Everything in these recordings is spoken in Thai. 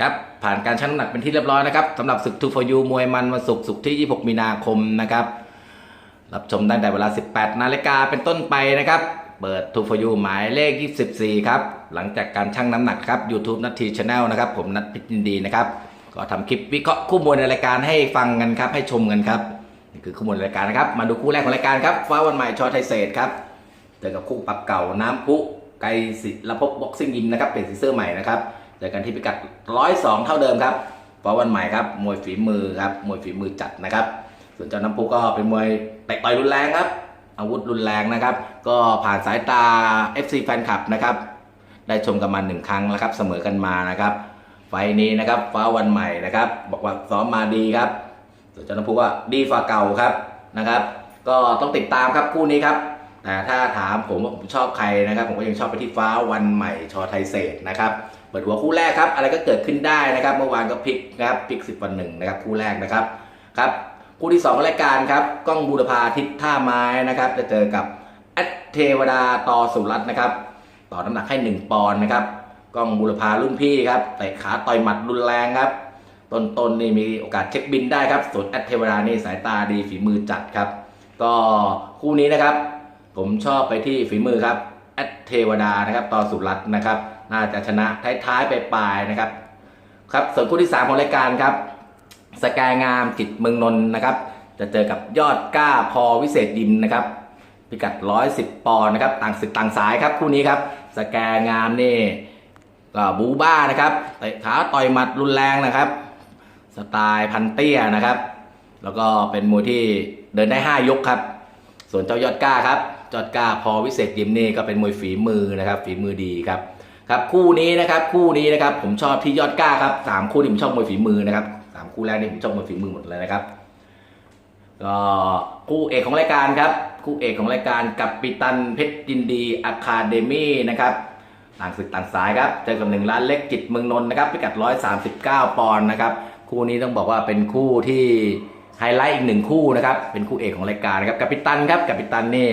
ครับผ่านการชั่งน้ำหนักเป็นที่เรียบร้อยนะครับสำหรับศึกทูฟอยูมวยมันวันศุกร์ศุกร์ที่ 26 มีนาคมนะครับ รับชมได้แต่เวลา 18 นาฬิกาเป็นต้นไปนะครับ เปิดทูฟอยูหมายเลข 24 ครับ หลังจากการชั่งน้ำหนักครับ YouTube นัททีชาแนลนะครับ ผมนัทพิจินดีนะครับ ก็ทำคลิปวิเคราะห์คู่มวยในรายการให้ฟังกันครับ ให้ชมกันครับนี่คือคู่มวยในรายการนะครับ มาดูคู่แรกของรายการครับฟ้าวันใหม่ชอไทยเศษครับเจอกับคู่ปรับเก่าน้ำพุไกศิลปบ็อกซิ่งยิมนะครับเป็นสีเสื้อใหม่นะครับ เจอกันที่พิกัด 102 เท่าเดิมครับฟ้าวันใหม่ครับมวยฝีมือครับมวยฝีมือจัดนะครับ ส่วนเจ้าน้ำพุก็เป็นมวยเตะต่อยรุนแรงครับ อาวุธรุนแรงนะครับ ก็ผ่านสายตา FC แฟนคลับนะครับ ได้ชมกันมาหนึ่งครั้งแล้วครับ เสมอกันมานะครับ ไฟล์นี้นะครับฟ้าวันใหม่นะครับ บอกว่าซ้อมมาดีครับ ส่วนเจ้าน้ำพุก็ดีฝ่าเก่าครับนะครับ ก็ต้องติดตามครับคู่นี้ครับแต่ถ้าถามผมว่าผมชอบใครนะครับ ผมก็ยังชอบไปที่ฟ้าวันใหม่ชอไทยเศษนะครับ เปิดหัวคู่แรกครับ อะไรก็เกิดขึ้นได้นะครับ เมื่อวานก็พลิกนะครับพลิกสิบวันหนึ่งนะครับคู่แรกนะครับครับคู่ที่สองของรายการครับกล้องบูรพาทิศท่าไม้นะครับจะเจอกับแอดเทวดาต่อสุรัตน์นะครับ ต่อน้ำหนักให้ 1 ปอนด์นะครับกล้องบูรพารุ่นพี่ครับเตะขาต่อยหมัดรุนแรงครับต้นๆนนี่มีโอกาสเช็คบินได้ครับส่วนแอดเทวดานี่สายตาดีฝีมือจัดครับ ก็คู่นี้นะครับ ผมชอบไปที่ฝีมือครับ เทวดานะครับต่อสุรัตน์นะครับ น่าจะชนะท้ายๆไปปลายนะครับ ครับส่วนคู่ที่ 3 ของรายการครับสแกงามจิตเมืองนนท์นะครับ จะเจอกับยอดกล้าพอวิเศษยิมนะครับ พิกัด 110 ปอนด์นะครับ ต่างศึกต่างสายครับคู่นี้ครับสแกงามนี่ก็บูบ้านะครับเตะขาต่อยหมัดรุนแรงนะครับ สไตล์พันเตี้ยนะครับ แล้วก็เป็นมวยที่เดินได้ 5 ยกครับ ส่วนเจ้ายอดกล้าครับยอดกล้าพอวิเศษยิมนี่ก็เป็นมวยฝีมือนะครับฝีมือดีครับครับคู่นี้นะครับคู่นี้นะครับผมชอบที่ยอดกล้าครับสามคู่ที่ผมชอบมวยฝีมือนะครับสามคู่แรกนี่ผมชอบมวยฝีมือหมดเลยนะครับก็คู่เอกของรายการครับคู่เอกของรายการกับปิตันเพชรยินดีอะคาเดมี่นะครับต่างศึกต่างสายครับเจอกับหนึ่งล้านเล็กจิตเมืองนนท์นะครับพิกัด 139 ปอนด์นะครับคู่นี้ต้องบอกว่าเป็นคู่ที่ ไฮไลท์อีกหนึ่งคู่นะครับ เป็นคู่เอกของรายการนะครับกับปิตันครับกับปิตันนี่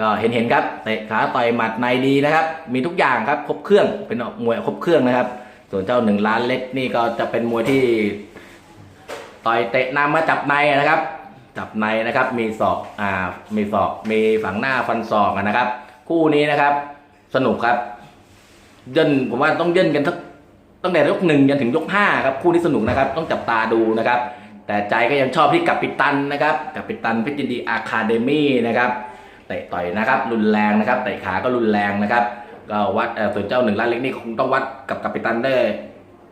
ก็เห็นเห็นครับเตะขาต่อยหมัดในดีนะครับ มีทุกอย่างครับครบเครื่องเป็นมวยครบเครื่องนะครับ ส่วนเจ้าหนึ่งล้านเล็กนี่ก็จะเป็นมวยที่ต่อยเตะนำมาจับในนะครับ จับในนะครับมีศอกอ่ามีศอกมีฝังหน้าฟันศอกนะครับ คู่นี้นะครับ สนุกครับเย่นผมว่าต้องเย่นกันทั้งตั้งแต่ยกหนึ่งจนถึงยกห้าครับคู่นี้สนุกนะครับ ต้องจับตาดูนะครับ แต่ใจก็ยังชอบที่กัปปิตันนะครับกัปปิตันพชรยินดีอะคาเดมี่นะครับเตะต่อยนะครับ รุนแรงนะครับเตะขาก็รุนแรงนะครับ ก็วัดส่วนเจ้าหนึ่งล้านเล็กนี่คงต้องวัดกับกับปิตันได้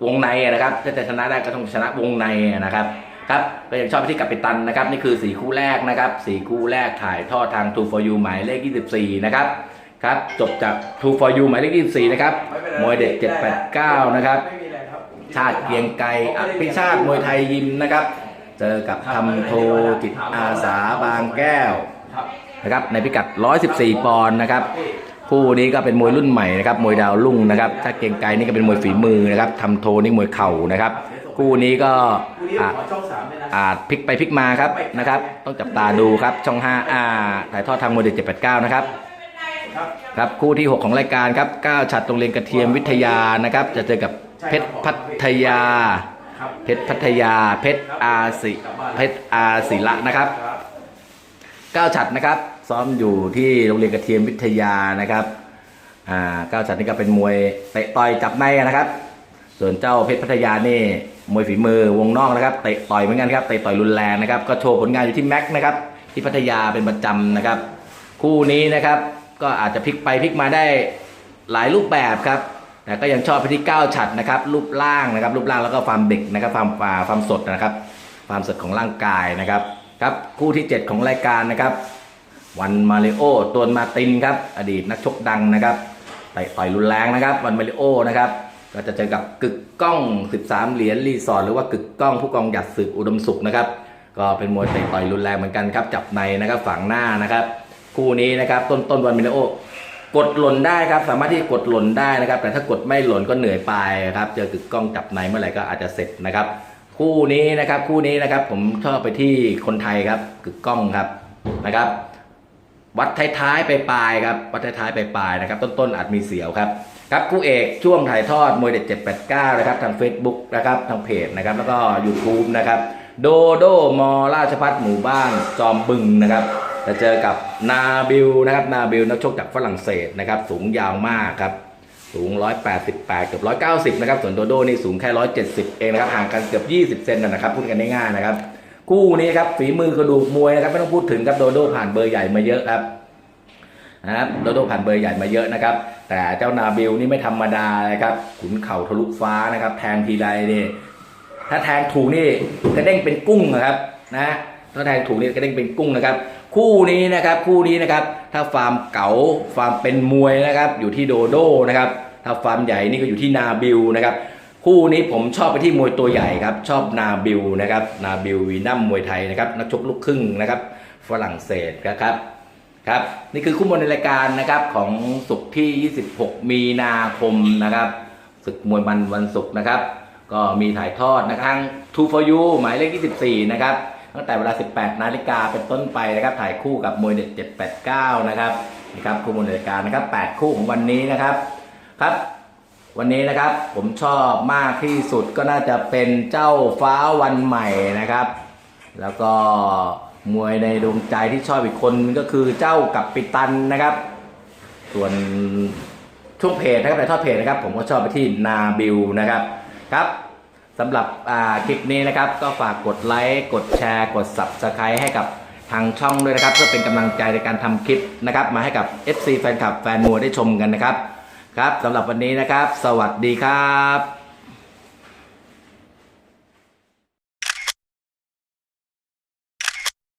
วงในนะครับถ้าจะชนะได้ก็ต้องชนะวงในนะครับครับก็ยังชอบที่กับปิตันนะครับนี่คือสี่คู่แรกนะครับสี่คู่แรกถ่ายทอดทาง True for You หมายเลข 24 นะครับครับจบจาก True for You หมายเลข 24 นะครับมวยเด็ก789นะครับไม่มีอะครับชาติเกียงไกรอภิชาติมวยไทยยิมนะครับ เจอกับทำโทจิตอาสาบางแก้วครับนะครับในพิกัด 114 ปอนด์นะครับคู่นี้ก็เป็นมวยรุ่นใหม่นะครับมวยดาวรุ่งนะครับถ้าเกรียงไกรนี่ก็เป็นมวยฝีมือนะครับทำโทนี่มวยเข่านะครับคู่นี้ก็คู่นี้อาจขอช่องสามเลยนะอาจพลิกไปพลิกมาครับนะครับ ต้องจับตาดูครับช่อง5อ่าถ่ายทอดทางมวยเด็ด789 นะครับครับครับคู่ที่ 6 ของรายการครับก้าวฉัดโรงเรียนกระเทียมวิทยานะครับ จะเจอกับเพชรพัทยาครับ เพชรพัทยา เพชรอาศิเพชรอาศิละนะครับก้าวฉัดนะครับ ซ้อมอยู่ที่โรงเรียนกระเทียมวิทยานะครับอ่าก้าวฉัดนี่ก็เป็นมวยเตะต่อยจับในนะครับ ส่วนเจ้าเพชรพัทยานี่มวยฝีมือวงนอกนะครับเตะต่อยเหมือนกันครับเตะต่อยรุนแรงนะครับ ก็โชว์ผลงานอยู่ที่แม็กนะครับ ที่พัทยาเป็นประจำนะครับ คู่นี้นะครับ ก็อาจจะพลิกไปพลิกมาได้หลายรูปแบบครับ แต่ก็ยังชอบไปที่ก้าวฉัดนะครับ รูปร่างนะครับ รูปร่างแล้วก็ความเด็กนะครับ ความอ่าความสดนะครับ ความสดของร่างกายนะครับ ครับคู่ที่ 7 ของรายการนะครับ วันมาริโอตวนมาตินครับ อดีตนักชกดังนะครับต่อยต่อยรุนแรงนะครับ วันมาริโอนะครับ ก็จะเจอกับกึกก้อง 13 เหรียญรีสอร์ทหรือว่ากึกก้องผู้กองหยัดศึกอุดมสุขนะครับ ก็เป็นมวยเตะต่อยรุนแรงเหมือนกันครับ จับในนะครับ ฝังหน้านะครับ คู่นี้นะครับ ต้นต้นวันมาริโอ กดหล่นได้ครับ สามารถที่กดหล่นได้นะครับ แต่ถ้ากดไม่หล่นก็เหนื่อยไปครับ เจอกึกก้องจับในเมื่อไหร่ก็อาจจะเสร็จนะครับ คู่นี้นะครับ คู่นี้นะครับ ผมชอบไปที่คนไทยครับกึกก้องครับนะครับ วัดท้ายๆไปปลายครับ วัดท้ายๆไปปลายนะครับ ต้นๆอาจมีเสียวครับครับคู่เอกช่วงถ่ายทอดมวยเด็ด789 นะครับ ทาง Facebook นะครับทางเพจนะครับ แล้วก็ YouTube นะครับ โดโดมอราชพัฒหมู่บ้านจอมบึงนะครับ จะเจอกับนาบิลนะครับนาบิลนักชกจากฝรั่งเศสนะครับ สูงยาวมากครับ สูง 188 เกือบ 190 นะครับ ส่วนโดโดนี่สูงแค่ 170 เองนะครับ ห่างกันเกือบ 20 เซนนะครับ พูดกันง่ายๆนะครับ คู่นี้ครับ ฝีมือกระดูกมวยนะครับ ไม่ต้องพูดถึงครับ โดโดผ่านเบอร์ใหญ่มาเยอะครับนะครับโดโดผ่านเบอร์ใหญ่มาเยอะนะครับ แต่เจ้านาบิลนี่ไม่ธรรมดานะครับ ขุนเข่าทะลุฟ้านะครับ แทงทีใดนี่ ถ้าแทงถูกนี่กระเด้งเป็นกุ้งนะครับ นะ ถ้าแทงถูกนี่กระเด้งเป็นกุ้งนะครับ คู่นี้นะครับคู่นี้นะครับถ้าฟาร์มเก๋าฟาร์มเป็นมวยนะครับ อยู่ที่โดโดนะครับถ้าฟาร์มใหญ่นี่ก็อยู่ที่นาบิลนะครับคู่นี้ผมชอบไปที่มวยตัวใหญ่ครับชอบนาบิลนะครับนาบิลวีนัมมวยไทยนะครับนักชกลูกครึ่งนะครับฝรั่งเศสนะครับครับนี่คือคู่มวยในรายการนะครับของศุกร์ที่ 26 มีนาคมนะครับศึกมวยมันวันศุกร์นะครับ ก็มีถ่ายทอดนะครับทาง Two for You หมายเลข 24 นะครับ ตั้งแต่เวลา 18 นาฬิกาเป็นต้นไปนะครับถ่ายคู่กับมวยเด็ด 789 นะครับนี่ครับคู่มวยในรายการนะครับ 8 คู่ของวันนี้นะครับครับวันนี้นะครับผมชอบมากที่สุดก็น่าจะเป็นเจ้าฟ้าวันใหม่นะครับ แล้วก็มวยในดวงใจที่ชอบอีกคนก็คือเจ้ากับปิตันนะครับ ส่วนช่วงเพจนะครับในทอดเพจนะครับ ผมก็ชอบไปที่นาบิลนะครับครับ สำหรับคลิปนี้นะครับ ก็ฝากกดไลค์กดแชร์ กด Subscribe ให้กับทางช่องด้วยนะครับเพื่อเป็นกำลังใจในการทำคลิปนะครับ มาให้กับ FC แฟนคลับแฟนมวยได้ชมกันนะครับ ครับสำหรับวันนี้นะครับ สวัสดีครับ